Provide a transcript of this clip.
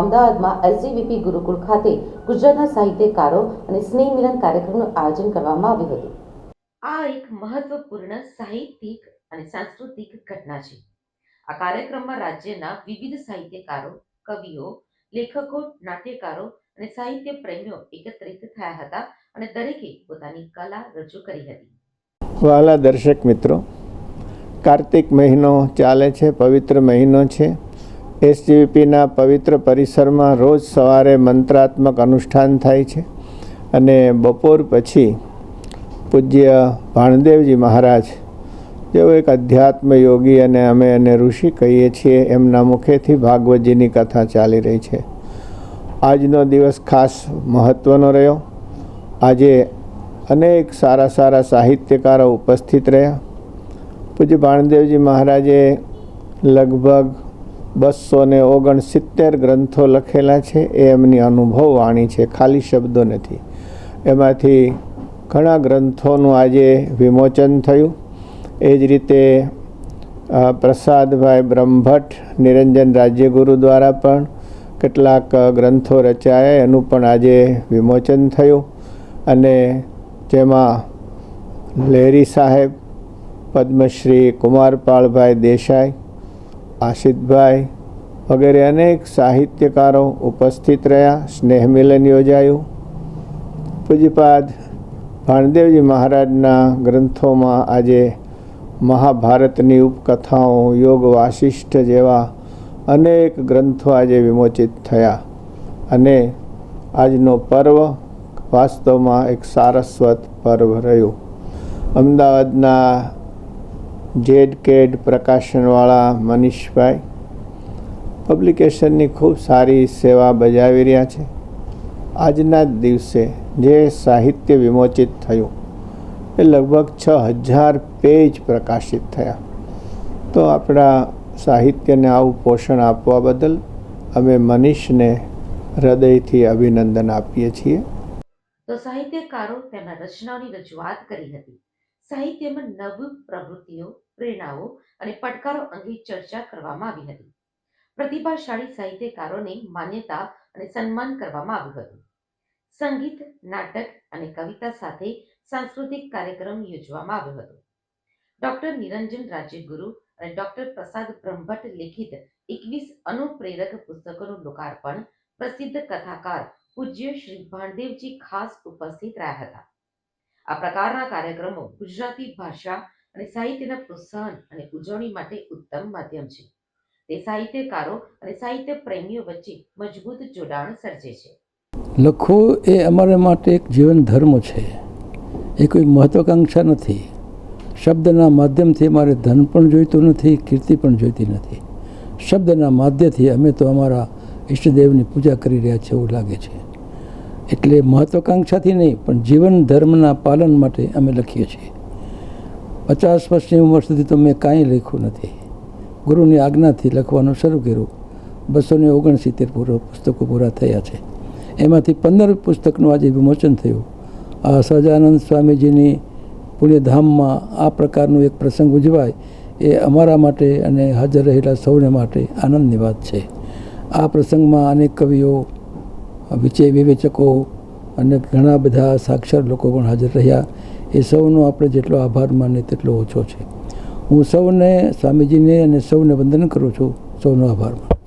અમદાવાદમાં એસજીવીપી ગુરુકુળ ખાતે ગુજરાતના સાહિત્યકારો અને સ્નેહ મિલન કાર્યક્રમનું આયોજન કરવામાં આવ્યું હતું. આ એક મહત્વપૂર્ણ સાહિત્યિક અને સાંસ્કૃતિક ઘટના છે. આ કાર્યક્રમમાં રાજ્યના વિવિધ સાહિત્યકારો કવિઓ લેખકો નાટ્યકારો અને સાહિત્ય પ્રેમીઓ એકત્રિત થયા હતા અને દરેકે પોતાની કલા રજૂ કરી હતી. વાલા દર્શક મિત્રો કાર્તિક મહિનો ચાલે છે પવિત્ર મહિનો છે. એસજીવીપીના પવિત્ર પરિસરમાં રોજ સવારે મંત્રાત્મક અનુષ્ઠાન થાય છે અને બપોર પછી પૂજ્ય ભાણદેવજી મહારાજ જેઓ એક અધ્યાત્મ યોગી અને અમે એને ઋષિ કહીએ છીએ, એમના મુખેથી ભાગવતજીની કથા ચાલી રહી છે. આજનો દિવસ ખાસ મહત્ત્વનો રહ્યો. આજે અનેક સારા સારા સાહિત્યકારો ઉપસ્થિત રહ્યા. પૂજ્ય ભાણદેવજી મહારાજે લગભગ બસો ને ઓગણસિત્તેર ગ્રંથો લખેલા છે. એ એમની અનુભવ વાણી છે. ખાલી શબ્દો નથી. એમાંથી ઘણા ગ્રંથોનું આજે વિમોચન થયું. એ જ રીતે પ્રસાદભાઈ બ્રહ્મભટ્ટ, નિરંજન રાજ્યગુરુ દ્વારા પણ કેટલાક ગ્રંથો રચાયા. એનું પણ આજે વિમોચન થયું. અને જેમાં લહેરી સાહેબ, પદ્મશ્રી કુમારપાળભાઈ દેસાઈ આશિતભાઈ વગેરે અનેક સાહિત્યકારો ઉપસ્થિત રહ્યા, સ્નેહ મિલન યોજાયું. પૂજ્યપાદ ભાણદેવજી મહારાજના ગ્રંથોમાં આજે મહાભારતની ઉપકથાઓ, યોગ વાસિષ્ઠ જેવા અનેક ગ્રંથો આજે વિમોચિત થયા અને આજનો પર્વ વાસ્તવમાં એક સારસ્વત પર્વ રહ્યું. અમદાવાદના જેડ કેડ પ્રકાશનવાળા મનીષભાઈ પબ્લિકેશનની ખૂબ સારી સેવા બજાવી રહ્યા છે. આજના જ દિવસે જે સાહિત્ય વિમોચિત થયું, એ લગભગ છ હજાર પેજ પ્રકાશિત થયા. તો આપણા સાહિત્યને આવું પોષણ આપવા બદલ અમે મનીષને હૃદયથી અભિનંદન આપીએ છીએ. તો સાહિત્યકારો તેના રચનાઓની રજૂઆત કરી હતી. સાહિત્યમાં નવ પ્રવૃત્તિઓ, પ્રેરણાઓ અને પડકારો અંગે ચર્ચા કરવામાં આવી હતી. પ્રતિભાશાળી સાહિત્યકારોને માન્યતા અને સન્માન કરવામાં આવ્યું હતું. સંગીત, નાટક અને કવિતા સાથે સાંસ્કૃતિક કાર્યક્રમ યોજવામાં આવ્યો હતો. ડોક્ટર નિરંજન રાજ્યગુરુ અને ડોક્ટર પ્રસાદ બ્રહ્મભટ્ટ લિખિત એકવીસ અનુપ્રેરક પુસ્તકોનું લોકાર્પણ પ્રસિદ્ધ કથાકાર પૂજ્ય શ્રી ભાણદેવજી ખાસ ઉપસ્થિત રહ્યા હતા. આ પ્રકારના કાર્યક્રમો ગુજરાતી ભાષા અને સાહિત્યના પ્રોત્સાહન અને ઉજવણી માટે ઉત્તમ માધ્યમ છે. તે સાહિત્યકારો અને સાહિત્ય પ્રેમીઓ વચ્ચે મજબૂત જોડાણ સર્જે છે. લખવું એ અમારા માટે એક જીવન ધર્મ છે. એ કોઈ મહત્વાકાંક્ષા નથી. શબ્દના માધ્યમથી અમારે ધન પણ જોઈતું નથી, કીર્તિ પણ જોઈતી નથી. શબ્દના માધ્યમથી અમે તો અમારા ઈષ્ટદેવની પૂજા કરી રહ્યા છે એવું લાગે છે. એટલે મહત્વાકાંક્ષાથી નહીં, પણ જીવન ધર્મના પાલન માટે અમે લખીએ છીએ. પચાસ વર્ષની ઉંમર સુધી તો મેં કાંઈ લખ્યું નથી. ગુરુની આજ્ઞાથી લખવાનું શરૂ કર્યું. બસો ને ઓગણસિત્તેર પૂરો પુસ્તકો પૂરા થયા છે. એમાંથી પંદર પુસ્તકનું આજે વિમોચન થયું. આ સહજાનંદ સ્વામીજીની પુણ્યધામમાં આ પ્રકારનું એક પ્રસંગ ઉજવાય એ અમારા માટે અને હાજર રહેલા સૌને માટે આનંદની વાત છે. આ પ્રસંગમાં અનેક કવિઓ વિચય વિવેચકો અને ઘણા બધા સાક્ષર લોકો પણ હાજર રહ્યા. એ સૌનો આપણે જેટલો આભાર માને તેટલો ઓછો છે. હું સૌને, સ્વામીજીને અને સૌને વંદન કરું છું. સૌનો આભાર માનું.